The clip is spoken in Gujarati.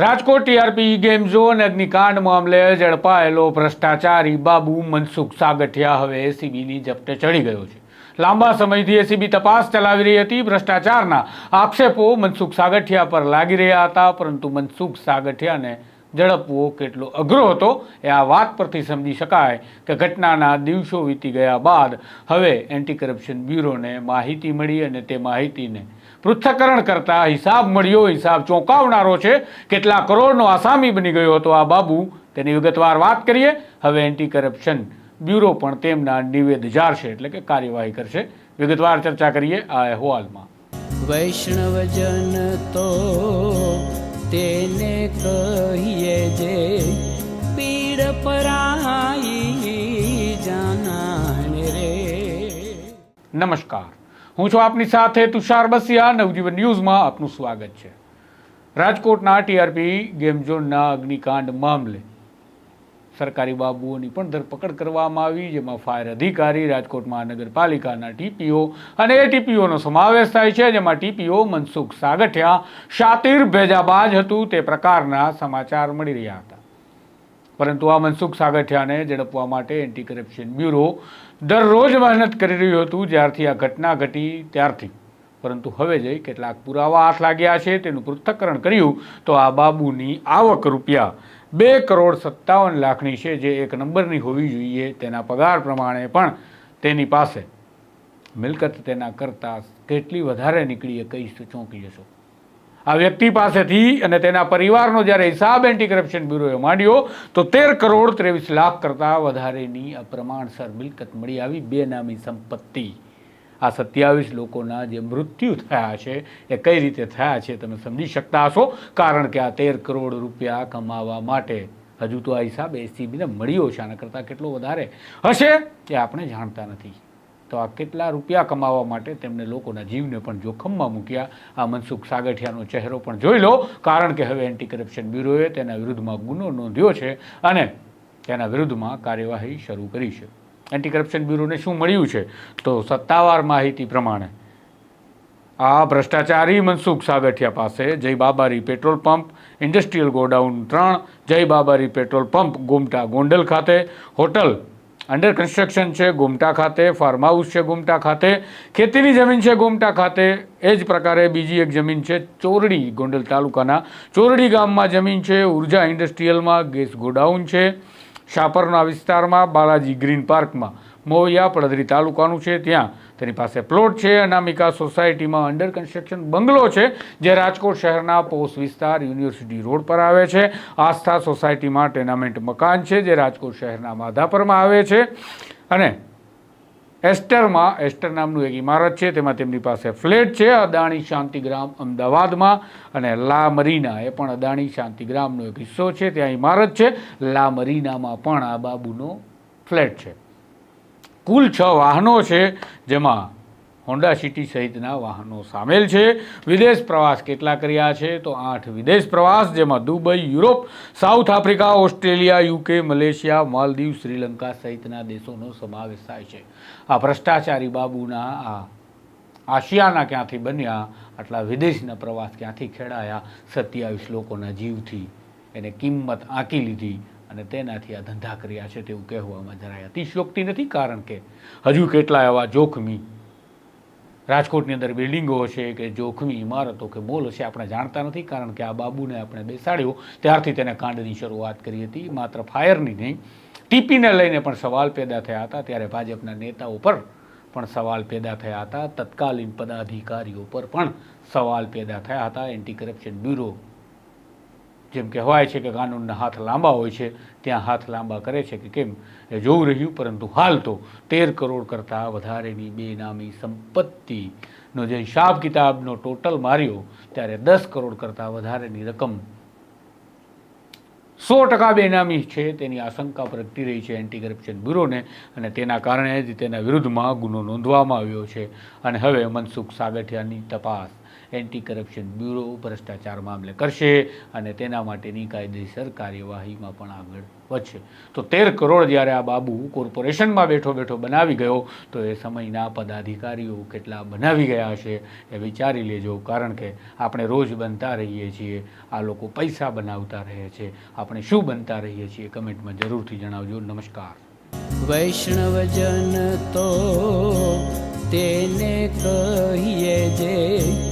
રાજકોટ ટીઆરપી ગેમ ઝોન અગ્નિકાંડ મામલે ઝડપાયેલો ભ્રષ્ટાચારી બાબુ મનસુખ સાગઠિયા હવે એસીબીની જપ્ટે ચડી ગયો છે. લાંબા સમયથી એસીબી તપાસ ચલાવી રહી હતી. ભ્રષ્ટાચારના આક્ષેપો મનસુખ સાગઠિયા પર લાગી રહ્યા હતા, પરંતુ મનસુખ સાગઠિયાને ઝડપવો કેટલો અઘરો હતો એ આ વાત પરથી સમજી શકાય કે ઘટનાના દિવસો વીતી ગયા બાદ હવે એન્ટી કરપ્શન બ્યુરોને માહિતી મળી અને તે માહિતીને પૃથ્થકરણ કરતા હિસાબ મળ્યો હિસાબ ચોંકાવનારો છે. કેટલા કરોડનો આસામી બની ગયો હતો આ બાબુ. તેની વિગતવાર વાત કરીએ. હવે એન્ટી કરપ્શન બ્યુરો પણ તેમના નિવેદ જાળશે એટલે કે કાર્યવાહી કરશે. વિગતવાર ચર્ચા કરીએ આ અહેવાલમાં. વૈષ્ણવજન તો તેને કહીએ જે પીડ પરાઈ જાનાને રે. નમસ્કાર. હું છું આપની સાથે તુષાર બસિયા, નવજીવન ન્યૂઝમાં આપનું સ્વાગત છે. રાજકોટના ટીઆરપી ગેમ ઝોનના અગ્નિકાંડ મામલે સરકારી બાબુઓની પણ ધરપકડ કરવામાં આવી, જેમાં ફાયર અધિકારી, રાજકોટ મહાનગરપાલિકાના ટીપીઓ અને એ ટીપીઓનો સમાવેશ થાય છે, જેમાં ટીપીઓ મનસુખ સાગઠિયા, શાતિર ભેજાબાજ હતું, તે પ્રકારના સમાચાર મળી રહ્યા હતા. પરંતુ આ મનસુખ સાગઠિયાને ઝડપવા માટે એન્ટી કરપ્શન બ્યુરો દરરોજ મહેનત કરી રહ્યું હતું, જ્યારથી આ ઘટના ઘટી ત્યારથી. પરંતુ હવે જઈ કેટલાક પુરાવા હાથ લાગ્યા છે, તેનું પૃથ્થકરણ કર્યું તો આ બાબુની આવક રૂપિયા બે કરોડ સત્તાવન લાખની છે, જે એક નંબરની હોવી જોઈએ તેના પગાર પ્રમાણે પણ તેની પાસે. મિલકત તેના કરતાં કેટલી વધારે નીકળી એ કહીશ ચોંકી જશો. આ વ્યક્તિ પાસેથી અને તેના પરિવારનો જ્યારે હિસાબ એન્ટી કરપ્શન બ્યુરોએ માંડ્યો, તો તેર કરોડ ત્રેવીસ લાખ કરતાં વધારેની અપ્રમાણસર મિલકત મળી આવી. બેનામી સંપત્તિ. આ સત્યાવીસ લોકોના જે મૃત્યુ થયા છે, એ કઈ રીતે થયા છે તમે સમજી શકતા હશો? કારણ કે આ તેર કરોડ રૂપિયા કમાવા માટે હજુ તો આ હિસાબ એસીબીને મળ્યો છે. આના કરતાં કેટલો વધારે હશે, એ આપણે જાણતા નથી. તો આ કેટલા રૂપિયા કમાવા માટે તેમણે લોકોના જીવને પણ જોખમમાં મૂક્યા. આ મનસુખ સાગઠિયાનો ચહેરો પણ જોઈ લો, કારણ કે હવે એન્ટી કરપ્શન બ્યુરોએ તેના વિરુદ્ધમાં ગુનો નોંધ્યો છે અને તેના વિરુદ્ધમાં કાર્યવાહી શરૂ કરી છે. એન્ટી કરપ્શન બ્યુરોને શું મળ્યું છે? તો સત્તાવાર માહિતી પ્રમાણે આ ભ્રષ્ટાચારી મનસુખ સાગઠિયા પાસે Jay Babari petrol pump, industrial godown ત્રણ, જય બાબારી પેટ્રોલ પંપ, ગોમટા ગોંડલ ખાતે, હોટલ અંડર કન્સ્ટ્રક્શન છે, ગોમટા ખાતે ફાર્મ હાઉસ છે, ગોમટા ખાતે, ખેતીની જમીન છે, ગોમટા ખાતે. એ જ પ્રકારે બીજી એક જમીન છે, ચોરડી, ગોંડલ તાલુકાના ચોરડી ગામમાં જમીન છે, ઊર્જા ઇન્ડસ્ટ્રીયલમાં ગેસ ગોડાઉન છે. શાપરના વિસ્તારમાં બાલાજી ગ્રીન પાર્કમાં મોવિયા પડદરી તાલુકાનું છે ત્યાં. તેની પાસે પ્લોટ છે, અનામિકા સોસાયટીમાં અંડર કન્સ્ટ્રક્શન બંગલો છે, જે રાજકોટ શહેરના પોસ્ટ વિસ્તાર યુનિવર્સિટી રોડ પર આવે છે. આસ્થા સોસાયટીમાં ટેનામેન્ટ મકાન છે, જે રાજકોટ શહેરના માધાપરમાં આવે છે. અને એસ્ટરમાં, એસ્ટર નામનું એક ઇમારત છે, તેમાં તેમની પાસે ફ્લેટ છે, અદાણી શાંતિગ્રામ અમદાવાદમાં. અને લા મરીના એ પણ અદાણી શાંતિગ્રામનો એક હિસ્સો છે, ત્યાં ઇમારત છે. લા મરીનામાં પણ આ બાબુનો ફ્લેટ છે. કુલ છ વાહનો છે, જેમાં હોન્ડા સિટી સહિતના વાહનો સામેલ છે. વિદેશ પ્રવાસ કેટલા કર્યા છે? તો આઠ વિદેશ પ્રવાસ, જેમાં Dubai, Europe, South Africa, Australia UK Malaysia, Maldives, Sri Lanka સહિતના દેશોનો સમાવેશ થાય છે. આ ભ્રષ્ટાચારી બાબુના, આ આશિયાના ક્યાંથી બન્યા? આટલા વિદેશના પ્રવાસ ક્યાંથી ખેડાયા? સત્યાવીસ લોકોના જીવથી એને કિંમત આંકી લીધી. અને તેનાથી આ ધંધા કર્યા છે તેવું કહેવામાં જરાય અતિશયોક્તિ નથી, કારણ કે હજુ કેટલા એવા જોખમી રાજકોટની અંદર બિલ્ડિંગો છે કે જોખમી ઇમારતો કે મોલ હશે આપણે જાણતા નથી, કારણ કે આ બાબુને આપણે બેસાડ્યો. ત્યારથી તેને કાંડની શરૂઆત કરી હતી, માત્ર ફાયરની નહીં. ટીપીને લઈને પણ સવાલ પેદા થયા હતા. ત્યારે ભાજપના નેતાઓ પર પણ સવાલ પેદા થયા હતા. તત્કાલીન પદાધિકારીઓ પર પણ સવાલ પેદા થયા હતા. એન્ટી કરપ્શન બ્યુરો જેમ કહેવાય છે કે કાનૂનના હાથ લાંબા હોય છે, ત્યાં હાથ લાંબા કરે છે કે કેમ? એ જોવું રહ્યું, પરંતુ હાલ તો તેર કરોડ કરતાં વધારેની બેનામી સંપત્તિનો જે હિસાબ કિતાબનો ટોટલ માર્યો, ત્યારે દસ કરોડ કરતાં વધારેની રકમ. સો ટકા બેનામી છે, તેની આશંકા પ્રગટી રહી છે એન્ટી કરપ્શન બ્યુરોને અને તેના કારણે જ તેના વિરુદ્ધમાં ગુનો નોંધવામાં આવ્યો છે. અને હવે મનસુખ સાગઠિયાની તપાસ. એન્ટી કરપ્શન બ્યુરો ભ્રષ્ટાચાર મામલે કરશે અને તેના માટેની કાયદેસર કાર્યવાહીમાં પણ આગળ વધશે. તો તેર કરોડ જ્યારે આ બાબુ કોર્પોરેશનમાં બેઠો બેઠો બનાવી ગયો, તો એ સમયના પદાધિકારીઓ કેટલા બનાવી ગયા હશે એ વિચારી લેજો. કારણ કે આપણે રોજ બનતા રહીએ છીએ, આ લોકો પૈસા બનાવતા રહે છે. આપણે શું બનતા રહીએ છીએ કમેન્ટમાં જરૂરથી જણાવજો. નમસ્કાર. વૈષ્ણવજન તો તેને કહીએ જે